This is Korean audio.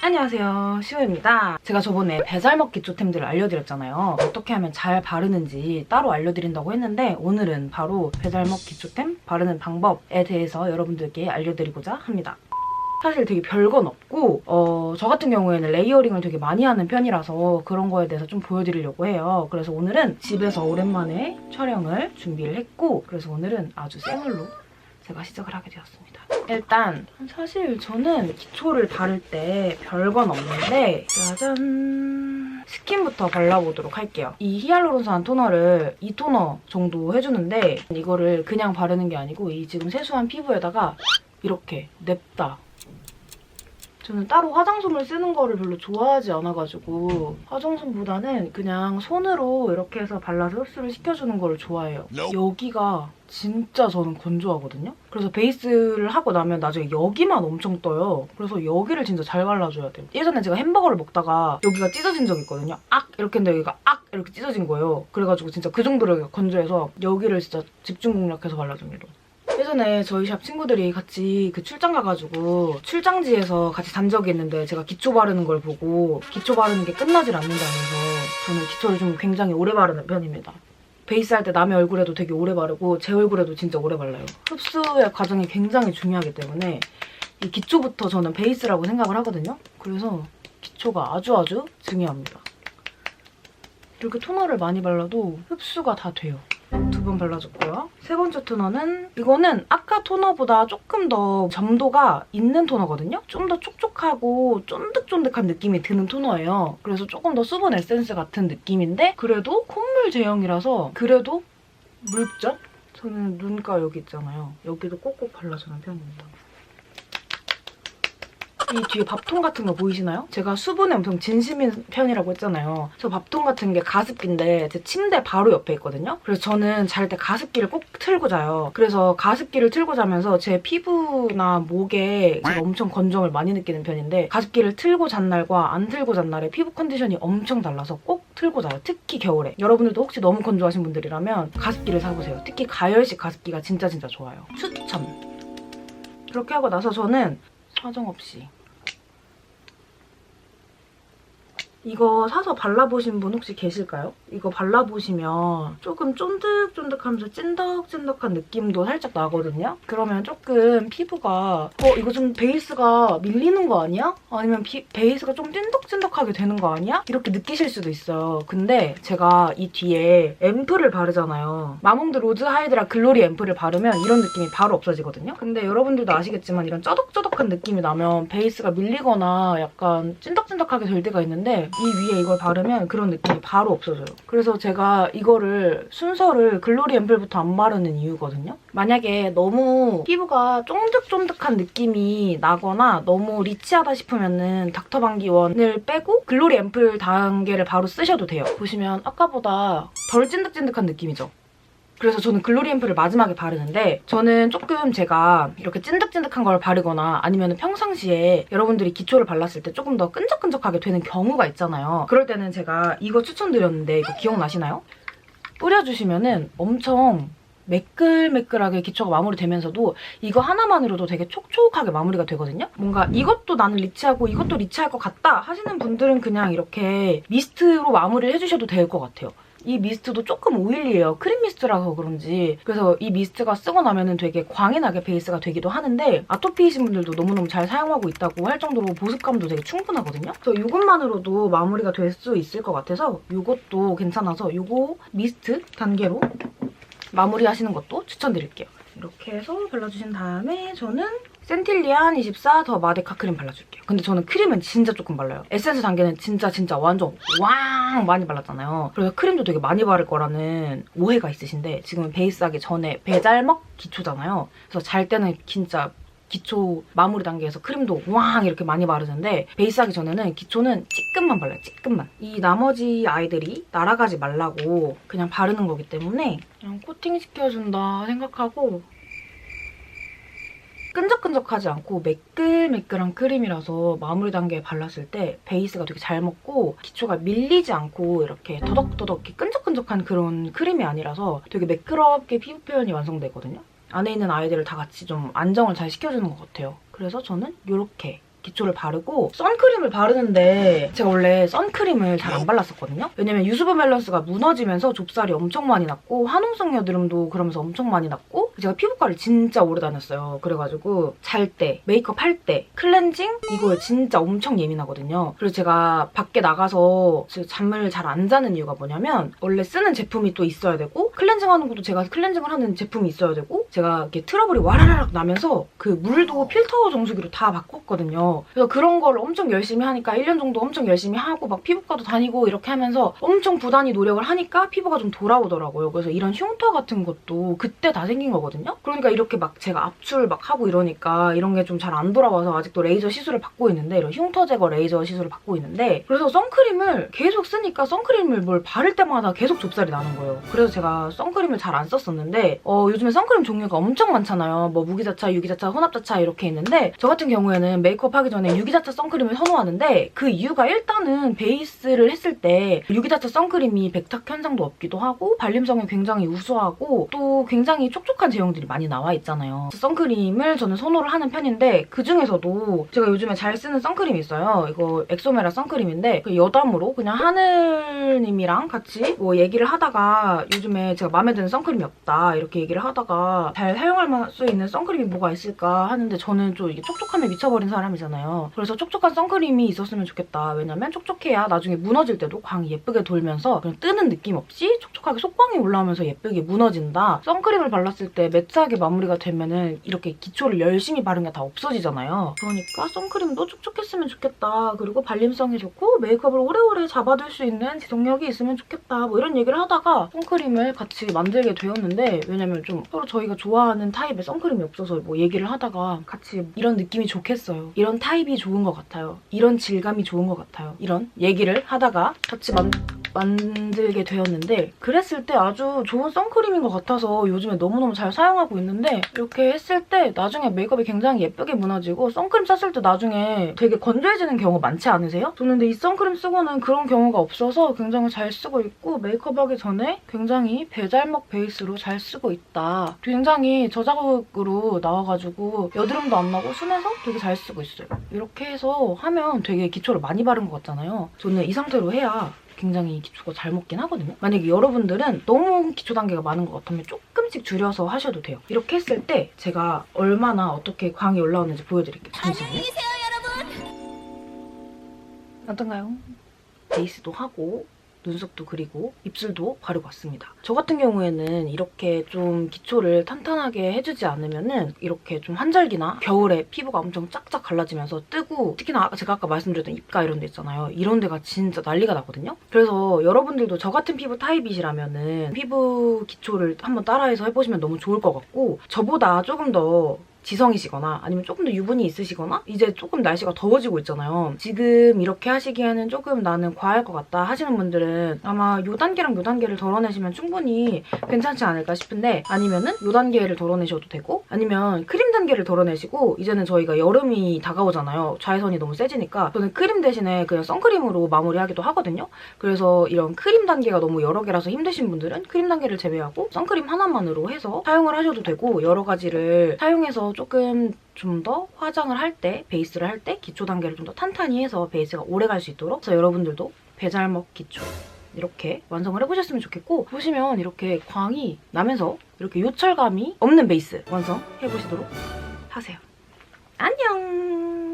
안녕하세요 시우입니다 제가 저번에 배잘 먹기 기초템들을 알려드렸잖아요 어떻게 하면 잘 바르는지 따로 알려드린다고 했는데 오늘은 바로 배잘 먹기 기초템 바르는 방법에 대해서 여러분들께 알려드리고자 합니다 사실 되게 별건 없고 어, 저 같은 경우에는 레이어링을 되게 많이 하는 편이라서 그런 거에 대해서 좀 보여드리려고 해요. 그래서 오늘은 집에서 오랜만에 촬영을 준비를 했고 그래서 오늘은 아주 생얼로 제가 시작을 하게 되었습니다. 일단 사실 저는 기초를 바를 때 별건 없는데 짜잔 스킨부터 발라보도록 할게요. 이 히알루론산 토너를 2토너 정도 해주는데 이거를 그냥 바르는 게 아니고 이 지금 세수한 피부에다가 이렇게 냅다 저는 따로 화장솜을 쓰는 거를 별로 좋아하지 않아가지고 화장솜보다는 그냥 손으로 이렇게 해서 발라서 흡수를 시켜주는 거를 좋아해요. 여기가 진짜 저는 건조하거든요. 그래서 베이스를 하고 나면 나중에 여기만 엄청 떠요. 그래서 여기를 진짜 잘 발라줘야 돼요. 예전에 제가 햄버거를 먹다가 여기가 찢어진 적이 있거든요. 악! 이렇게 했는데 여기가 악! 이렇게 찢어진 거예요. 그래가지고 진짜 그 정도로 건조해서 여기를 진짜 집중 공략해서 발라줍니다. 예전에 저희 샵 친구들이 같이 그 출장 가가지고 출장지에서 같이 잔 적이 있는데 제가 기초 바르는 걸 보고 기초 바르는 게 끝나질 않는다면서 저는 기초를 좀 굉장히 오래 바르는 편입니다. 베이스 할 때 남의 얼굴에도 되게 오래 바르고 제 얼굴에도 진짜 오래 발라요. 흡수의 과정이 굉장히 중요하기 때문에 이 기초부터 저는 베이스라고 생각을 하거든요. 그래서 기초가 아주 아주 중요합니다. 이렇게 토너를 많이 발라도 흡수가 다 돼요. 두번 발라줬고요. 세 번째 토너는 이거는 아까 토너보다 조금 더 점도가 있는 토너거든요. 좀 더 촉촉하고 쫀득쫀득한 느낌이 드는 토너예요. 그래서 조금 더 수분 에센스 같은 느낌인데 그래도 콧물 제형이라서 그래도 묽죠? 저는 눈가 여기 있잖아요. 여기도 꼭꼭 발라주는 편입니다. 이 뒤에 밥통 같은 거 보이시나요? 제가 수분에 엄청 진심인 편이라고 했잖아요. 저 밥통 같은 게 가습기인데 제 침대 바로 옆에 있거든요. 그래서 저는 잘 때 가습기를 꼭 틀고 자요. 그래서 가습기를 틀고 자면서 제 피부나 목에 제가 엄청 건조함을 많이 느끼는 편인데 가습기를 틀고 잔 날과 안 틀고 잔 날의 피부 컨디션이 엄청 달라서 꼭 틀고 자요. 특히 겨울에. 여러분들도 혹시 너무 건조하신 분들이라면 가습기를 사보세요. 특히 가열식 가습기가 진짜 진짜 좋아요. 추천! 그렇게 하고 나서 저는 사정없이 이거 사서 발라보신 분 혹시 계실까요? 이거 발라보시면 조금 쫀득쫀득하면서 찐덕찐덕한 느낌도 살짝 나거든요? 그러면 조금 피부가 어 이거 좀 베이스가 밀리는 거 아니야? 아니면 비- 베이스가 좀 찐덕찐덕하게 되는 거 아니야? 이렇게 느끼실 수도 있어요. 근데 제가 이 뒤에 앰플을 바르잖아요. 마몽드 로즈 하이드라 글로리 앰플을 바르면 이런 느낌이 바로 없어지거든요? 근데 여러분들도 아시겠지만 이런 쩌덕쩌덕한 느낌이 나면 베이스가 밀리거나 약간 찐덕찐덕하게 될 때가 있는데 이 위에 이걸 바르면 그런 느낌이 바로 없어져요. 그래서 제가 이거를 순서를 글로리 앰플부터 안 바르는 이유거든요. 만약에 너무 피부가 쫀득쫀득한 느낌이 나거나 너무 리치하다 싶으면은 닥터방기원을 빼고 글로리 앰플 단계를 바로 쓰셔도 돼요. 보시면 아까보다 덜 찐득찐득한 느낌이죠. 그래서 저는 글로리 앰플을 마지막에 바르는데 저는 조금 제가 이렇게 찐득찐득한 걸 바르거나 아니면 평상시에 여러분들이 기초를 발랐을 때 조금 더 끈적끈적하게 되는 경우가 있잖아요. 그럴 때는 제가 이거 추천드렸는데 이거 기억나시나요? 뿌려주시면은 엄청 매끌매끌하게 기초가 마무리되면서도 이거 하나만으로도 되게 촉촉하게 마무리가 되거든요? 뭔가 이것도 나는 리치하고 이것도 리치할 것 같다 하시는 분들은 그냥 이렇게 미스트로 마무리를 해주셔도 될 것 같아요. 이 미스트도 조금 오일리해요. 크림 미스트라서 그런지. 그래서 이 미스트가 쓰고 나면 은 되게 광이 나게 베이스가 되기도 하는데 아토피이신 분들도 너무너무 잘 사용하고 있다고 할 정도로 보습감도 되게 충분하거든요. 그래서 이것만으로도 마무리가 될 수 있을 것 같아서 이것도 괜찮아서 이거 미스트 단계로 마무리하시는 것도 추천드릴게요. 이렇게 해서 발라주신 다음에 저는 센틸리안 24 더 마데카 크림 발라줄게요. 근데 저는 크림은 진짜 조금 발라요. 에센스 단계는 진짜 진짜 완전 왕 많이 발랐잖아요. 그래서 크림도 되게 많이 바를 거라는 오해가 있으신데 지금은 베이스 하기 전에 배잘먹 기초잖아요. 그래서 잘 때는 진짜 기초 마무리 단계에서 크림도 왕 이렇게 많이 바르는데 베이스 하기 전에는 기초는 찌끔만 발라요. 찌끔만. 이 나머지 아이들이 날아가지 말라고 그냥 바르는 거기 때문에 그냥 코팅시켜준다 생각하고 끈적끈적하지 않고 매끌매끌한 크림이라서 마무리 단계에 발랐을 때 베이스가 되게 잘 먹고 기초가 밀리지 않고 이렇게 더덕더덕 끈적끈적한 그런 크림이 아니라서 되게 매끄럽게 피부 표현이 완성되거든요. 안에 있는 아이들을 다 같이 좀 안정을 잘 시켜주는 것 같아요. 그래서 저는 이렇게 기초를 바르고 선크림을 바르는데 제가 원래 선크림을 잘 안 발랐었거든요. 왜냐면 유수분 밸런스가 무너지면서 좁쌀이 엄청 많이 났고 화농성 여드름도 그러면서 엄청 많이 났고 제가 피부과를 진짜 오래 다녔어요. 그래가지고 잘 때, 메이크업 할 때, 클렌징 이거에 진짜 엄청 예민하거든요. 그래서 제가 밖에 나가서 잠을 잘 안 자는 이유가 뭐냐면 원래 쓰는 제품이 또 있어야 되고 클렌징 하는 것도 제가 클렌징을 하는 제품이 있어야 되고 제가 이렇게 트러블이 와라라락 나면서 그 물도 필터 정수기로 다 바꿨거든요. 그래서 그런 걸 엄청 열심히 하니까 1년 정도 엄청 열심히 하고 막 피부과도 다니고 이렇게 하면서 엄청 부단히 노력을 하니까 피부가 좀 돌아오더라고요. 그래서 이런 흉터 같은 것도 그때 다 생긴 거거든요. 그러니까 이렇게 막 제가 압출 막 하고 이러니까 이런 게 좀 잘 안 돌아와서 아직도 레이저 시술을 받고 있는데 이런 흉터 제거 레이저 시술을 받고 있는데 그래서 선크림을 계속 쓰니까 선크림을 뭘 바를 때마다 계속 좁쌀이 나는 거예요. 그래서 제가 선크림을 잘 안 썼었는데 어, 요즘에 선크림 종류가 엄청 많잖아요. 뭐 무기자차, 유기자차, 혼합자차 이렇게 있는데 저 같은 경우에는 메이크업 하기 전에 유기자차 선크림을 선호하는데 그 이유가 일단은 베이스를 했을 때 유기자차 선크림이 백탁 현상도 없기도 하고 발림성이 굉장히 우수하고 또 굉장히 촉촉한 제 형들이 많이 나와 있잖아요. 선크림을 저는 선호를 하는 편인데 그 중에서도 제가 요즘에 잘 쓰는 선크림이 있어요. 이거 엑소메라 선크림인데 그 여담으로 그냥 하늘님이랑 같이 뭐 얘기를 하다가 요즘에 제가 마음에 드는 선크림이 없다 이렇게 얘기를 하다가 잘 사용할 수 있는 선크림이 뭐가 있을까 하는데 저는 좀 이게 촉촉함에 미쳐버린 사람이잖아요. 그래서 촉촉한 선크림이 있었으면 좋겠다. 왜냐면 촉촉해야 나중에 무너질 때도 광이 예쁘게 돌면서 그냥 뜨는 느낌 없이 촉촉하게 속광이 올라오면서 예쁘게 무너진다. 선크림을 발랐을 때 매트하게 마무리가 되면은 이렇게 기초를 열심히 바른 게 다 없어지잖아요. 그러니까 선크림도 촉촉했으면 좋겠다. 그리고 발림성이 좋고 메이크업을 오래오래 잡아둘 수 있는 지속력이 있으면 좋겠다. 뭐 이런 얘기를 하다가 선크림을 같이 만들게 되었는데 왜냐면 좀 서로 저희가 좋아하는 타입의 선크림이 없어서 뭐 얘기를 하다가 같이 이런 느낌이 좋겠어요. 이런 타입이 좋은 것 같아요. 이런 질감이 좋은 것 같아요. 이런 얘기를 하다가 같이 만 만들게 되었는데 그랬을 때 아주 좋은 선크림인 것 같아서 요즘에 너무너무 잘 사용하고 있는데 이렇게 했을 때 나중에 메이크업이 굉장히 예쁘게 무너지고 선크림 썼을 때 나중에 되게 건조해지는 경우 많지 않으세요? 저는 근데 이 선크림 쓰고는 그런 경우가 없어서 굉장히 잘 쓰고 있고 메이크업 하기 전에 굉장히 배잘먹 베이스로 잘 쓰고 있다. 굉장히 저자극으로 나와가지고 여드름도 안 나고 순해서 되게 잘 쓰고 있어요. 이렇게 해서 하면 되게 기초를 많이 바른 것 같잖아요. 저는 이 상태로 해야 굉장히 기초가 잘 먹긴 하거든요. 만약에 여러분들은 너무 기초 단계가 많은 것 같으면 조금씩 줄여서 하셔도 돼요. 이렇게 했을 때 제가 얼마나 어떻게 광이 올라오는지 보여드릴게요. 잠시만요. 어떤가요? 베이스도 하고 눈썹도 그리고 입술도 바르고 왔습니다. 저 같은 경우에는 이렇게 좀 기초를 탄탄하게 해주지 않으면 은 이렇게 좀 한절기나 겨울에 피부가 엄청 짝짝 갈라지면서 뜨고 특히나 제가 아까 말씀드렸던 입가 이런 데 있잖아요. 이런 데가 진짜 난리가 나거든요. 그래서 여러분들도 저 같은 피부 타입이시라면 은 피부 기초를 한번 따라해서 해보시면 너무 좋을 것 같고 저보다 조금 더 지성이시거나 아니면 조금 더 유분이 있으시거나 이제 조금 날씨가 더워지고 있잖아요. 지금 이렇게 하시기에는 조금 나는 과할 것 같다 하시는 분들은 아마 요 단계랑 요 단계를 덜어내시면 충분히 괜찮지 않을까 싶은데 아니면은 요 단계를 덜어내셔도 되고 아니면 크림 단계를 덜어내시고 이제는 저희가 여름이 다가오잖아요. 자외선이 너무 세지니까 저는 크림 대신에 그냥 선크림으로 마무리하기도 하거든요. 그래서 이런 크림 단계가 너무 여러 개라서 힘드신 분들은 크림 단계를 제외하고 선크림 하나만으로 해서 사용을 하셔도 되고 여러 가지를 사용해 서 조금 좀 더 화장을 할 때, 베이스를 할 때 기초 단계를 좀 더 탄탄히 해서 베이스가 오래 갈 수 있도록 그래서 여러분들도 배잘먹 기초 이렇게 완성을 해보셨으면 좋겠고 보시면 이렇게 광이 나면서 이렇게 요철감이 없는 베이스 완성해보시도록 하세요. 안녕!